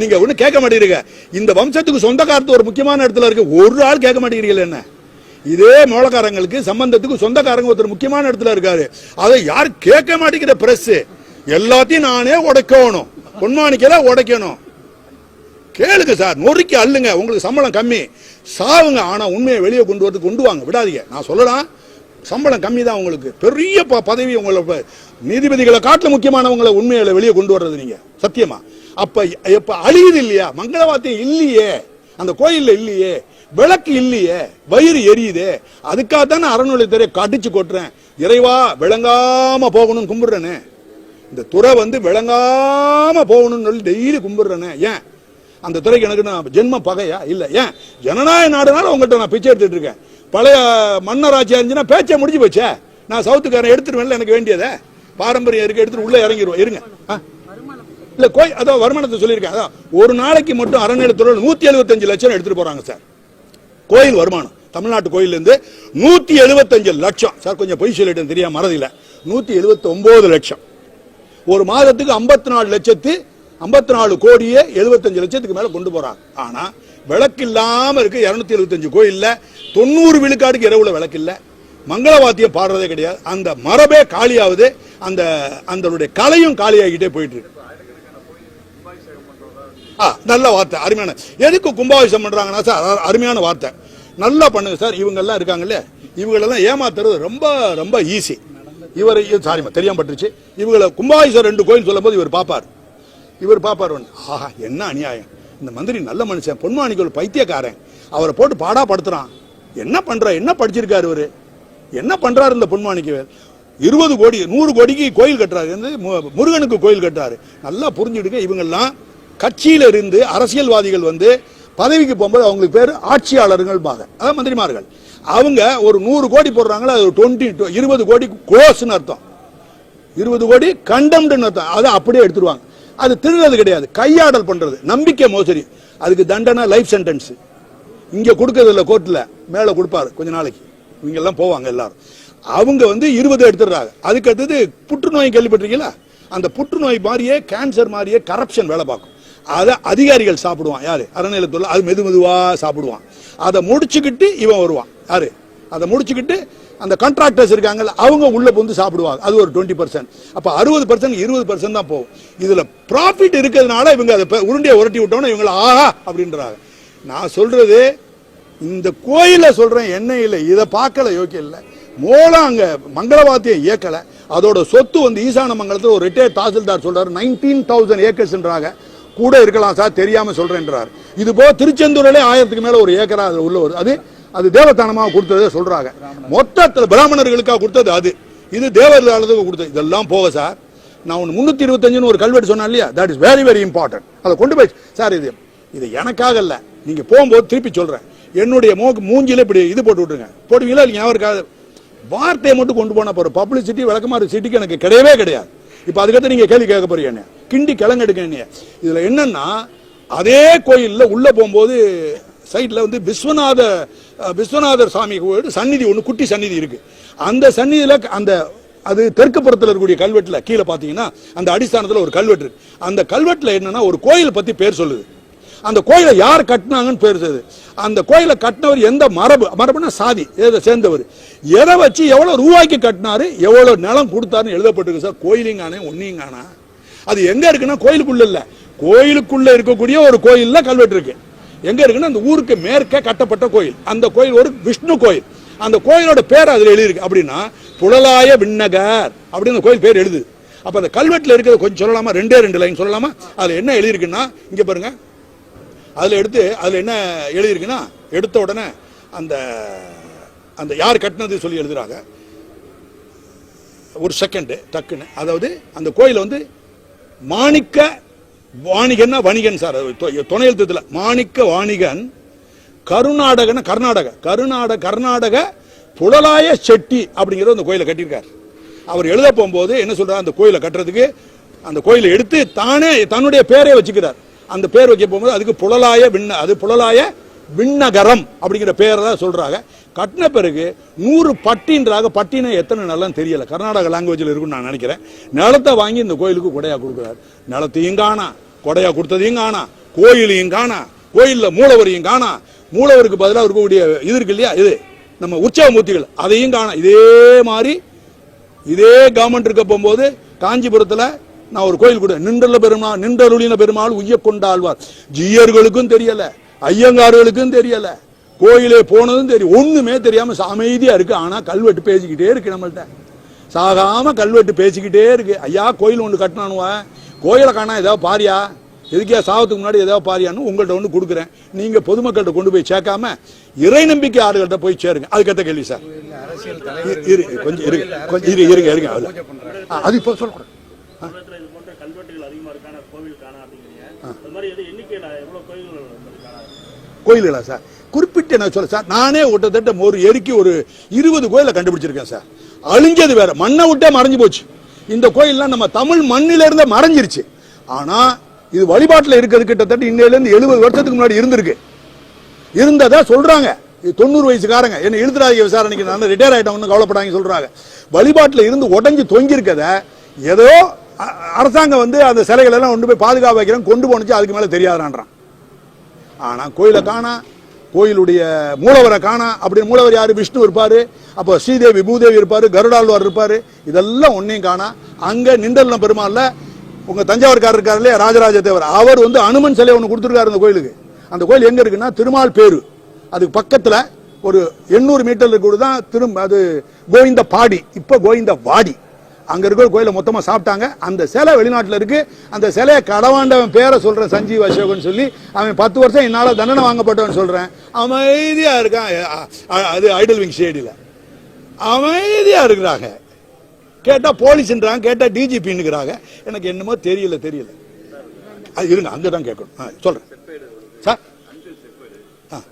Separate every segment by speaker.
Speaker 1: நீங்க ஒண்ணு கேட்க மாட்டேங்கிறீங்க. இந்த வம்சத்துக்கு சொந்தக்காரத்து ஒரு முக்கியமான இடத்துல இருக்கு. ஒரு ஆள் கேட்க மாட்டேங்கிறீங்க என்ன? இதே மோளக்காரங்களுக்கு சம்பந்தத்துக்கு சொந்தக்காரங்க ஒருத்தர் முக்கியமான இடத்துல இருக்காரு. அதை யார் கேட்க மாட்டேங்கிற பிரஸ் எல்லாத்தையும் நானே உடைக்கணும். பொன்மாணிக்கல உடைக்கணும். கேளுங்க சார் நொறுக்கி அள்ளுங்க. உங்களுக்கு சம்பளம் கம்மி. சாவுங்க ஆனா உண்மையை வெளியே கொண்டு வரது கொண்டு வாங்க. விடாதீங்க. நான் சொல்லலாம் சம்பளம் கம்மி தான் உங்களுக்கு. பெரிய பதவி உங்களை நீதிபதிகளை காட்டில் முக்கியமானவங்களை உண்மையில வெளியே கொண்டு வர்றது நீங்க. சத்தியமா? அப்ப இப்ப அழியுது இல்லையா? மங்களவாத்தியம் இல்லையே. அந்த கோயில்ல இல்லையே. விளக்கு இல்லையே. வயிறு எரியுதே. அதுக்காக தானே அறநிலையத்துறை கடிச்சு கொட்டுறேன். இறைவா விளங்காம போகணும்னு கும்பிடுறேனே. இந்த துறை வந்து விளங்காம போகணும்னு சொல்லி டெய்லி கும்பிடுறேனே. ஏன்? அந்த துறைக்கு எனக்கு நான் ஜென்ம பகையா? இல்ல. ஏன்? ஜனநாயக நாடுனால உங்கள்கிட்ட நான் பிச்சை எடுத்துட்டு இருக்கேன். பழைய மன்னராட்சியா இருந்துச்சுன்னா பேச்சை முடிஞ்சு போச்சே. நான் சவுத்துக்காரன் எடுத்துருவேன்ல எனக்கு வேண்டியதை. பாரம்பரியம் இருக்கு எடுத்துட்டு உள்ள இறங்கிடுவோம். இருங்க. ஆ? இல்ல கோயில் அதான் வருமானத்தை சொல்லியிருக்கேன். அதான் ஒரு நாளைக்கு மட்டும் அறநிலையத்துறை நூத்தி எழுபத்தஞ்சு லட்சம் எடுத்துட்டு போறாங்க சார். கோயில் வருமானம். தமிழ்நாட்டு கோயில்ல இருந்து நூத்தி எழுபத்தஞ்சு லட்சம். சார் கொஞ்சம் பொய் சொல்லிட்டேன் தெரியாம மறதில்ல நூத்தி எழுபத்தி ஒன்பது லட்சம். ஒரு மாதத்துக்கு ஐம்பத்தி நாலு லட்சத்து ஐம்பத்தி நாலு கோடியே எழுபத்தஞ்சு லட்சத்துக்கு மேல கொண்டு போறாங்க. ஆனா விளக்கு இல்லாம இருக்கு இருநூத்தி எழுபத்தஞ்சு கோயில்ல தொண்ணூறு விழுக்காடுக்கு இரவுல விளக்கு இல்ல மங்களவாத்தியம் பாடுறதே கிடையாது. அந்த மரபே காலியாவது அந்த அந்த கலையும் காலியாகிட்டே போயிட்டு இருக்கு. ஆ நல்ல வார்த்தை அருமையான. எதுக்கு கும்பாபிஷேகம் பண்றாங்கன்னா சார் அருமையான வார்த்தை. நல்லா பண்ணுங்க சார் இவங்கெல்லாம் இருக்காங்கல்ல இவங்களெல்லாம் ஏமாத்துறது ரொம்ப ரொம்ப ஈஸி இவர் சாரிமா தெரியாம பட்டுருச்சு. இவங்களை கும்பாபிஷேகம் ரெண்டு கோயில் சொல்லும்போது இவர் பார்ப்பார் இவர் பார்ப்பார் ஆஹா என்ன அநியாயம். இந்த மந்திரி நல்ல மனுஷன் பொன்மாணிக்கு ஒரு பைத்தியக்காரன். அவரை போட்டு பாடா படுத்துறான். என்ன பண்ற என்ன படிச்சிருக்காரு இவரு? என்ன பண்றாரு இந்த பொன்மாணிக்கவேல்? இருபது கோடி நூறு கோடிக்கு கோயில் கட்டுறாரு. வந்து மு- முருகனுக்கு கோயில் கட்டுறாரு. நல்லா புரிஞ்சுடுங்க இவங்கெல்லாம் கட்சியில இருந்து அரசியல்வாதிகள் வந்து பதவிக்கு போகும்போது அவங்களுக்கு பேர் ஆட்சியாளர்கள் பாக அதான் மந்திரிமார்கள். அவங்க ஒரு நூறு கோடி போடுறாங்களா அது டுவெண்ட்டி இருபது கோடி க்ளோஸ்னு அர்த்தம். இருபது கோடி கண்டம்னு அர்த்தம். அதை அப்படியே எடுத்துருவாங்க. அது திருடுறது கிடையாது. கையாடல் பண்றது. நம்பிக்கை மோசடி. அதுக்கு தண்டனை லைஃப் சென்டென்ஸ் இங்க கொடுக்கறது இல்ல கோர்ட்ல மேல கொடுப்பாரு கொஞ்ச நாளைக்கு. இவங்க எல்லாம் போவாங்க எல்லாரும். அவங்க வந்து இருபது எடுத்துடுறாங்க. அதுக்கு அடுத்தது புற்றுநோய் கேள்விப்பட்டிருக்கீங்களா? அந்த புற்றுநோய் மாதிரியே கேன்சர் மாதிரியே கரப்ஷன் வேலை பார்க்கும். அதை அதிகாரிகள் சாப்பிடுவான். யாரு? அறநிலையத்துள்ள அது மெது மெதுவாக சாப்பிடுவான். அதை முடிச்சுக்கிட்டு இவன் வருவான். யாரு? அதை முடிச்சுக்கிட்டு அந்த கான்ட்ராக்டர்ஸ் இருக்காங்கல்ல அவங்க உள்ள வந்து சாப்பிடுவாங்க. அது ஒரு டுவெண்ட்டி பர்சன்ட் அப்போ அறுபது பர்சன்ட் இருபது பர்சன்ட் தான் போகும். இதில் ப்ராஃபிட் இருக்கிறதுனால இவங்க அதை ப- உருண்டையை உரட்டி விட்டோம்னா இவங்களை ஆஹா அப்படின்றாங்க. நான் சொல்றது இந்த கோயிலை சொல்றேன் என்ன இல்லை. இதை பார்க்கல யோக்கியம் இல்லை மூலம் அங்க மங்களவாத்தியம் இயக்கல. அதோட சொத்து வந்து ஈசான மங்கலத்தில் ஒரு ரிட்டையர் தாசில்தார் சொல்றாரு. நைன்டீன் தௌசண்ட் ஏக்கர்ஸ்ன்றாங்க. கூட இருக்கலாம் சார் தெரியாம சொல்றேன்றார். இது போக திருச்செந்தூரிலே ஆயிரத்துக்கு மேல ஒரு ஏக்கரா அது உள்ள ஒரு அது அது தேவத்தானமாக கொடுத்ததே சொல்றாங்க. மொத்தத்தில் பிராமணர்களுக்காக கொடுத்தது அது. இது தேவர்களுக்கு கொடுத்தது. இதெல்லாம் போக சார் நான் ஒன்று முந்நூற்றி இருபத்தஞ்சுன்னு ஒரு கல்வெட்டு சொன்னேன் இல்லையா? That is very very important அதை கொண்டு போய் சார் இது இது எனக்காக இல்லை நீங்கள் போகும்போது திருப்பி சொல்கிறேன் என்னுடைய மோக்கு மூஞ்சியில் இப்படி இது போட்டு விட்டுருங்க. போடுவீங்களா? இல்லைங்க அவருக்காக வார்த்தையை மட்டும் கொண்டு போனால் போற பப்ளிசிட்டி விளக்கமாறு சிட்டிக்கு எனக்கு கிடையவே கிடையாது. இப்போ அதுக்கடுத்து நீங்க கேள்வி கேட்க போறீங்க என்ன? கிண்டி கிளங்கெடுக்க என்ன? இதுல என்னன்னா அதே கோயில்ல உள்ள போகும்போது சைட்ல வந்து விஸ்வநாத விஸ்வநாதர் சாமி கோயில் சந்நிதி ஒன்று குட்டி சந்நிதி இருக்கு. அந்த சந்நிதியில அந்த அது தெற்கு புறத்தில் இருக்கக்கூடிய கல்வெட்டுல கீழே பார்த்தீங்கன்னா அந்த அடிஸ்தானத்தில் ஒரு கல்வெட்டு இருக்கு. அந்த கல்வெட்டுல என்னன்னா ஒரு கோயில் பத்தி பேர் சொல்லுது. அந்த கோயிலை யார் கட்டினாங்கன்னு பேர் அந்த கோயிலை கட்டினவர் எந்த மரபு? மரபுனா சாதி. எதை சேர்ந்தவர். எதை வச்சு எவ்வளோ ரூபாய்க்கு கட்டினாரு? எவ்வளோ நிலம் கொடுத்தாருன்னு எழுதப்பட்டிருக்கு சார். கோயிலிங்கானே ஒன்னிங்கானா அது எங்கே இருக்குன்னா கோயிலுக்குள்ள இல்லை. கோயிலுக்குள்ளே இருக்கக்கூடிய ஒரு கோயில்ல கல்வெட்டு இருக்கு. எங்கே இருக்குன்னா அந்த ஊருக்கு மேற்கே கட்டப்பட்ட கோயில். அந்த கோயில் ஒரு விஷ்ணு கோயில். அந்த கோயிலோட பேர் அதில் எழுதியிருக்கு. அப்படின்னா புலலாய விண்ணகர் அப்படின்னு அந்த கோயில் பேர் எழுது. அப்போ அந்த கல்வெட்டில் இருக்கிறத கொஞ்சம் சொல்லலாமா? ரெண்டே ரெண்டு லைன் சொல்லலாமா? அதில் என்ன எழுதியிருக்குன்னா இங்கே பாருங்கள் அதில் எடுத்து அதில் என்ன எழுதியிருக்குன்னா எடுத்த உடனே அந்த அந்த யார் கட்டினது சொல்லி எழுதுறாங்க. ஒரு செகண்டு டக்குன்னு. அதாவது அந்த கோயில் வந்து மாணிக்க வாணிகன்னா வணிகன் சார் தொ- துணை எழுத்துத்துல மாணிக்க வாணிகன் கருநாடகன்னா கர்நாடக. கருநாடக கர்நாடக புலலாய செட்டி அப்படிங்கிறது அந்த கோயிலை கட்டியிருக்கார். அவர் எழுத போகும்போது என்ன சொல்றாரு அந்த கோயிலை கட்டுறதுக்கு அந்த கோயிலை எடுத்து தானே தன்னுடைய பேரை வச்சுக்கிறார். அந்த பேர் வைக்க போகும்போது அதுக்கு புலலாய விண்ண அது புலலாய விண்ணகரம் அப்படிங்கிற பேரை தான் சொல்றாங்க. கட்டின பிறகு நூறு பட்டின்றாக பட்டினை எத்தனை நிலம் தெரியல. கர்நாடக லாங்குவேஜில் இருக்குன்னு நான் நினைக்கிறேன். நிலத்தை வாங்கி இந்த கோயிலுக்கு கொடையாக கொடுக்குறாரு. நிலத்தையும் காணா. கொடையாக கொடுத்ததையும் காணா. கோயிலையும் காணா. கோயில்ல மூலவரையும் காணா. மூலவருக்கு பதிலாக இருக்கக்கூடிய இது இருக்கு இல்லையா? இது. நம்ம உற்சவ மூர்த்திகள். அதையும் காணா. இதே மாதிரி இதே கவர்மெண்ட் இருக்க போகும்போது காஞ்சிபுரத்துல நான் ஒரு கோயில் கூட. நின்றல பெருமாள் நின்றருளின பெருமாள் உய்ய கொண்டாழ்வார். ஜீயர்களுக்கும் தெரியல ஐயங்கார்களுக்கும் தெரியல கோயிலே போனதும் தெரியும் ஒண்ணுமே தெரியாம அமைதியா இருக்கு. ஆனா கல்வெட்டு பேசிக்கிட்டே இருக்கு நம்மள்ட்ட. சாகாம கல்வெட்டு பேசிக்கிட்டே இருக்கு. ஐயா கோயில் ஒன்று கட்டினானுவ கோயிலை காணா ஏதாவது பாரியா? எதுக்கே சாவத்துக்கு முன்னாடி ஏதாவது பாரியான்னு உங்கள்ட்ட ஒன்று கொடுக்குறேன். நீங்க பொதுமக்கள்கிட்ட கொண்டு போய் சேர்க்காம இறை நம்பிக்கை ஆறுகள்கிட்ட போய் சேருங்க. அதுக்கத்த கேள்வி சார். இரு- கொஞ்சம் இருங்க கொஞ்சம் இரு இருங்க இருங்க அது இப்போ சொல்லக்கூடாது
Speaker 2: தமிழகத்துல இது போன்ற கல்வெட்டுகள் அதிகமா இருக்கான கோவில் காணா அப்படிங்கிறீங்க அது மாதிரி எது எண்ணிக்கையில எவ்வளவு கோயில்கள் உங்களுக்கு காணா
Speaker 1: கோயில்களா சார். குறிப்பிட்டு என்ன சொல்ல சார் நானே ஒட்டத்தட்ட ஒரு எரிக்கி ஒரு இருபது கோயிலை கண்டுபிடிச்சிருக்கேன் சார். அழிஞ்சது வேற. மண்ணை விட்டே மறைஞ்சு போச்சு. இந்த கோயில்லாம் நம்ம தமிழ் மண்ணில இருந்தே மறைஞ்சிருச்சு. ஆனா இது வழிபாட்டில் இருக்கிறது கிட்டத்தட்ட இன்னையில இருந்து எழுபது வருஷத்துக்கு முன்னாடி இருந்திருக்கு. இருந்ததா சொல்றாங்க. இது தொண்ணூறு வயசுக்காரங்க. என்ன எழுதுறாங்க விசாரணைக்கு. நான் ரிட்டையர் ஆயிட்டவங்க கவலைப்படாங்க சொல்றாங்க. வழிபாட்டில் இருந்து உடஞ்சி தொங்கியிருக்கத ஏதோ அ- அரசாங்கம் வந்து அந்த சிலைகள் எல்லாம் கொண்டு போய் பாதுகாப்பு வைக்கிறேன் கொண்டு போனச்சு அதுக்கு மேலே தெரியாதான்றான். ஆனால் கோயிலை காணா கோயிலுடைய மூலவரை காணா அப்படி மூலவர் யார்? விஷ்ணு இருப்பார். அப்போ ஸ்ரீதேவி பூதேவி இருப்பார் கருடாழ்வார் இருப்பார். இதெல்லாம் ஒன்றையும் காணா. அங்கே நிண்டல்ல பெருமாள்ல உங்கள் தஞ்சாவூர்காரர் இருக்கார் இல்லையா? ராஜராஜ தேவர் அவர் வந்து அனுமன் சிலை ஒன்று கொடுத்துருக்காரு அந்த கோயிலுக்கு. அந்த கோயில் எங்கே இருக்குன்னா திருமால் பேரு. அதுக்கு பக்கத்தில் ஒரு எண்ணூறு மீட்டரில் கூட தான் திரும்ப அது கோவிந்த பாடி. இப்போ கோவிந்த வாடி. அங்க இருக்கிற கோயிலை மொத்தமா சாப்பிட்டாங்க. அந்த சிலை வெளிநாட்டுல இருக்கு. அந்த சிலையை கடவாண்டவன் பேரை சொல்றேன் சஞ்சீவ் அசோகன் சொல்லி அவன் பத்து வருஷம் என்னால தண்டனை வாங்கப்பட்டவன் சொல்றேன். அமைதியா இருக்கான். அது ஐடல் விங் ஷேடில் அமைதியா இருக்கிறாங்க. கேட்டா போலீஸ்ன்றாங்க கேட்டா டிஜிபின்னுக்கிறாங்க எனக்கு என்னமோ தெரியல தெரியல. அது இருங்க அங்கதான் கேட்கணும். ஆ, சொல்றேன். சார். ஆ.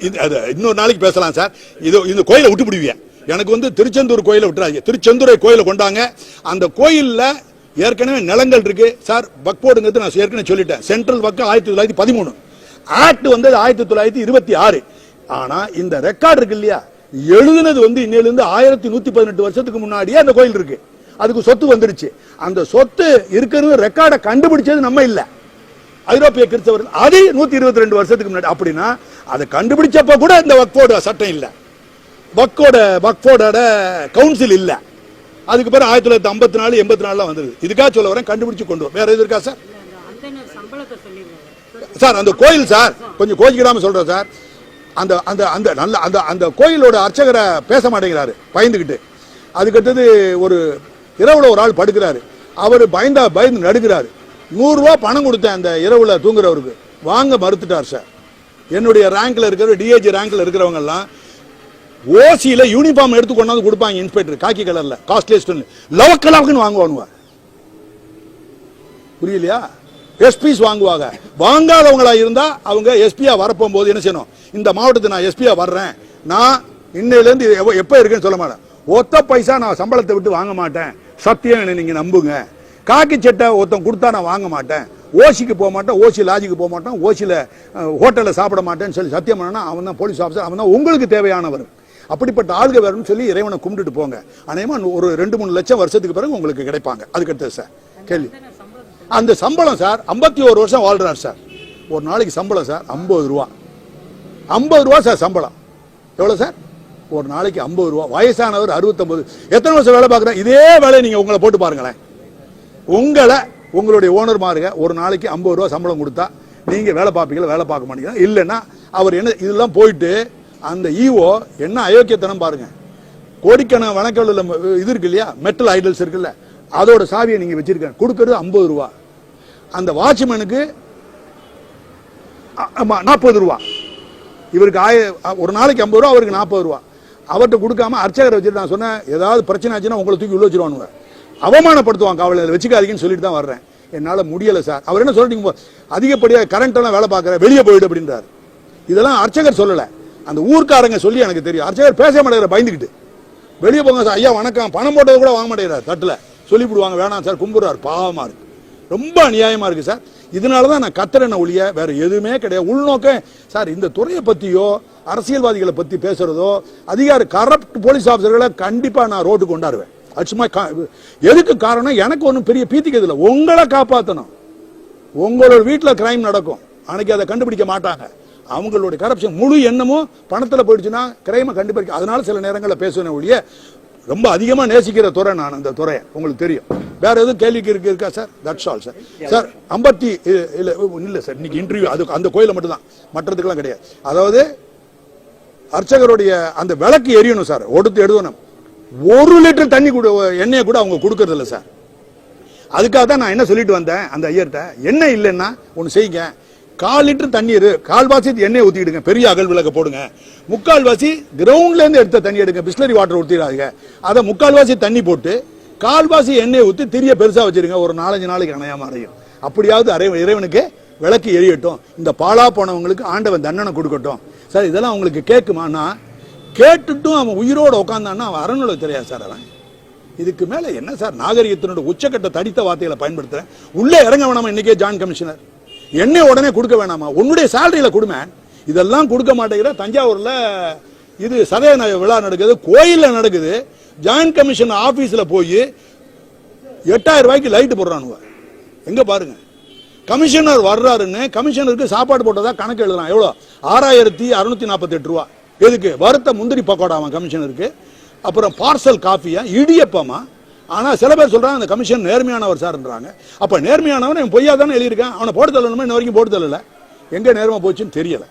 Speaker 1: இந்த- அது இன்னொரு நாளைக்கு பேசலாம் சார். இது இந்த கோயிலை விட்டு விடுவீங்க எனக்கு வந்து திருச்செந்தூர் கோயிலை விட்டுறாங்க. திருச்செந்தூரை கோயிலை கொண்டாங்க. அந்த கோயில்ல ஏற்கனவே நிலங்கள் இருக்கு. சார் வக்போடுங்கிறது நான் ஏற்கனவே சொல்லிட்டேன். சென்ட்ரல் வக்கு ஆயிரத்தி தொள்ளாயிரத்தி பதிமூணு. ஆக்ட் வந்து ஆயிரத்தி தொள்ளாயிரத்தி இருபத்தி ஆறு. ஆனா இந்த ரெக்கார்டு இருக்கு இல்லையா? எழுதுனது வந்து இன்னிலிருந்து ஆயிரத்தி நூத்தி பதினெட்டு வருஷத்துக்கு முன்னாடியே அந்த கோயில் இருக்கு. அதுக்கு சொத்து வந்துருச்சு. அந்த சொத்து இருக்கிறது ரெக்கார்டை கண்டுபிடிச்சது நம்ம இல்ல. ஐரோப்பிய கிறிஸ்தவர்கள். அது நூத்தி இருபத்தி ரெண்டு வருஷத்துக்கு முன்னாடி. அப்படின்னா அதை கண்டுபிடிச்சப்ப கூட இந்த வக்போர்டு சட்டம் இல்லை. வக்கோட வக்ஃபோர்டோட கவுன்சில் இல்லை. அதுக்கு பிறகு ஆயிரத்தி தொள்ளாயிரத்தி ஐம்பத்தி நாலு எண்பத்தி நாலுல வந்தது. இதுக்காக சொல்ல வரேன் கண்டுபிடிச்சு கொண்டு வரும் வேற எது இருக்கா சார்? சார் அந்த கோயில் சார் கொஞ்சம் கோச்சிக்கிடாம சொல்றேன் சார். அந்த அந்த அந்த நல்ல அந்த அந்த கோயிலோட அர்ச்சகரை பேச மாட்டேங்கிறாரு பயந்துக்கிட்டு அதுக்கடுத்தது ஒரு இரவுல ஒரு ஆள் படுக்கிறாரு. அவர் பயந்தா பயந்து நடுக்கிறாரு நூறுரூவா பணம் கொடுத்தேன் அந்த இரவுல தூங்குறவருக்கு. வாங்க மறுத்துட்டார் சார். என்னுடைய ரேங்க்ல இருக்கிற டிஏஜி ரேங்க்ல இருக்கிறவங்கெல்லாம் ஓசியில் யூனிஃபார்ம் எடுத்து கொண்டாந்து கொடுப்பாங்க இன்ஸ்பெக்டர் காக்கி கலரில். கலர்ல காஸ்ட்லியஸ்ட் லவக்கலாவுக்குன்னு வாங்குவானுவ புரியலையா? எஸ்பிஸ் வாங்குவாங்க. வாங்காதவங்களா இருந்தா அவங்க எஸ்பியா வரப்போகும்போது என்ன செய்யணும்? இந்த மாவட்டத்தை நான் எஸ்பியா வர்றேன். நான் இன்னையிலேருந்து எப்போ எவ்வ- இருக்குன்னு சொல்ல மாட்டேன். ஒத்த பைசா நான் சம்பளத்தை விட்டு வாங்க மாட்டேன். சத்தியம் என்ன நீங்க நம்புங்க. காக்கி சட்டை ஒருத்தன் கொடுத்தா நான் வாங்க மாட்டேன். ஓசிக்கு போக மாட்டேன் ஓசி லாஜிக்கு போக மாட்டேன் ஓசியில் ஹோட்டலில் சாப்பிட மாட்டேன்னு சொல்லி சத்தியம் பண்ணனா அவன் தான் போலீஸ் ஆஃபீஸர் அவன் தான் உங்களுக்கு தேவையானவர். அப்படிப்பட்ட ஆளுக வேணும்னு சொல்லி இறைவனை கும்பிட்டுட்டு போங்க. அநேகமா ஒரு ரெண்டு மூணு லட்சம் வருஷத்துக்கு பிறகு உங்களுக்கு கிடைப்பாங்க. அதுக்கடுத்தது சார் கேள்வி. அந்த சம்பளம் சார் ஐம்பத்தி ஒரு வருஷம் வாழ்றார் சார். ஒரு நாளைக்கு சம்பளம் சார் ஐம்பது ரூபா. ஐம்பது ரூபா சார் சம்பளம். எவ்வளோ சார்? ஒரு நாளைக்கு ஐம்பது ரூபா. வயசானவர் அறுபத்தொம்பது எத்தனை வருஷம் வேலை பார்க்குறேன் இதே வேலையை நீங்கள் உங்களை போட்டு பாருங்களேன். உங்களை உங்களுடைய ஓனர் மாருங்க ஒரு நாளைக்கு ஐம்பது ரூபா சம்பளம் கொடுத்தா நீங்கள் வேலை பார்ப்பீங்களா? வேலை பார்க்க மாட்டீங்களா? இல்லைன்னா அவர் என்ன இதெல்லாம் போயிட்டு அந்த ஈஓ என்ன அயோக்கியத்தனம் பாருங்க. கோடிக்கண வணக்கல் இது இருக்கு இல்லையா? மெட்டல் ஐடல்ஸ் இருக்குல்ல. அதோட சாவியை நீங்க வச்சிருக்க கொடுக்கறது ஐம்பது ரூபா. அந்த வாட்ச்மேனுக்கு ஆமா நாற்பது ரூபா. இவருக்கு ஆய ஒரு நாளைக்கு ஐம்பது ரூபா அவருக்கு நாற்பது ரூபா. அவர்கிட்ட கொடுக்காம அர்ச்சகரை வச்சுட்டு நான் சொன்னேன் ஏதாவது பிரச்சனை ஆச்சுன்னா உங்களை தூக்கி உள்ள வச்சிருவானுங்க. அவமானப்படுத்துவாங்க காவலில் வச்சுக்காதீங்கன்னு சொல்லிட்டு தான் வர்றேன். என்னால் முடியலை சார். அவர் என்ன சொல்றீங்க அதிகப்படியாக கரண்ட் எல்லாம் வேலை பார்க்குறேன் வெளியே போயிடு அப்படின்றார். இதெல்லாம் அர்ச்சகர் சொல்லலை. அந்த ஊர்க்காரங்க சொல்லி எனக்கு தெரியும். அர்ச்சகர் பேச மாட்டேங்கிற பயந்துக்கிட்டு வெளியே போங்க சார் ஐயா வணக்கம். பணம் போட்டது கூட வாங்க மாட்டேங்கிறார் சொல்லி சொல்லிவிடுவாங்க வேணாம் சார் கும்பிடுறாரு. பாவமா இருக்கு. ரொம்ப அநியாயமா இருக்கு சார். இதனால தான் நான் கத்துறேன ஒழிய வேற எதுவுமே கிடையாது. உள்நோக்கம் சார் இந்த துறையை பத்தியோ அரசியல்வாதிகளை பத்தி பேசுறதோ அதிகாரி கரப்ட் போலீஸ் ஆஃபீஸர்களை கண்டிப்பா நான் ரோட்டுக்கு கொண்டாடுவேன் அது சும்மா எதுக்கு காரணம்? எனக்கு ஒன்றும் பெரிய பீத்திக்கிறது இல்லை உங்களை காப்பாற்றணும் உங்களோட வீட்டில் கிரைம் நடக்கும். அன்னைக்கு அதை கண்டுபிடிக்க மாட்டாங்க. அவங்களுடைய கரப்ஷன் முழு எண்ணமும் பணத்தில் போயிடுச்சுன்னா கிரைமை கண்டுபிடிக்க அதனால சில நேரங்களில் பேசுவேன் ஒழிய ரொம்ப அதிகமாக நேசிக்கிற துறை நான் அந்த துறையை. உங்களுக்கு தெரியும். வேற எதுவும் கேள்விக்கு இருக்கு இருக்கா sir that's all sir sir ஐம்பத்தி இல்லை இல்லை சார் இன்னைக்கு இன்டர்வியூ அது அந்த கோயிலை மட்டும்தான். மற்றதுக்கெல்லாம் கிடையாது. அதாவது அர்ச்சகருடைய அந்த விளக்கு எரியணும் சார் ஒடுத்து எடுக்கணும் ஒரு லிட்டர் தண்ணி கூட எண்ணெயை கூட அவங்க கொடுக்கறது சார் அதுக்காக தான் நான் என்ன சொல்லிட்டு வந்தேன் அந்த ஐயர்கிட்ட? எண்ணெய் இல்லைன்னா ஒன்று செய்யுங்க. கால் லிட்டர் தண்ணீர் கால்வாசி எண்ணெய் ஊற்றிடுங்க பெரிய அகல் விளக்க போடுங்க. முக்கால்வாசி கிரவுண்ட்ல இருந்து எடுத்த தண்ணி எடுங்க. பிஸ்லரி வாட்டர் ஊற்றிடாதீங்க அதை முக்கால்வாசி தண்ணி போட்டு கால்வாசி எண்ணெய் ஊற்றி திரிய பெருசா வச்சிருங்க. ஒரு நாலஞ்சு நாளைக்கு அணையாம அறையும் அப்படியாவது அறை இறைவனுக்கு விளக்கு எரியட்டும். இந்த பாலா போனவங்களுக்கு ஆண்டவன் தண்டனை கொடுக்கட்டும். சார் இதெல்லாம் அவங்களுக்கு கேட்குமானா கேட்டுட்டும் அவன் உயிரோட உட்காந்தான்னா அவன் அறநிலை தெரியாது சார் அவன்? இதுக்கு மேல என்ன சார்? நாகரிகத்தினோட உச்சக்கட்ட தடித்த வார்த்தைகளை பயன்படுத்துறேன். உள்ளே இறங்க வேணாமா இன்னைக்கே ஜாயின் கமிஷனர்? என்னை உடனே கொடுக்க வேணாமா? உன்னுடைய சேலரியில கொடுமே. இதெல்லாம் கொடுக்க மாட்டேங்கிற தஞ்சாவூர்ல இது சதய விழா நடக்குது கோயில்ல நடக்குது. ஜாயின்ட் கமிஷன் ஆபீஸ்ல போய் எட்டாயிரம் ரூபாய்க்கு லைட் போடுறானுங்க. எங்க பாருங்க. கமிஷனர் வர்றாருன்னு கமிஷனருக்கு சாப்பாடு போட்டதா கணக்கு எழுதுறான். எவ்வளோ? ஆறாயிரத்தி அறுநூத்தி நாற்பத்தி எட்டு ரூபா. எதுக்கு? வறுத்த முந்திரி பக்கோடாமா கமிஷனருக்கு அப்புறம் பார்சல் காஃபியா இடியப்பமா? ஆனால் சில பேர் சொல்கிறாங்க அந்த கமிஷன் நேர்மையானவர் சார்ன்றாங்க அப்போ நேர்மையானவன் என் பொய்யா தானே எழுதியிருக்கேன்? அவனை போட்டு தள்ளணுமே? இன்ன வரைக்கும் போட்டு தள்ளலை. எங்கே நேர்மை போச்சுன்னு தெரியலை.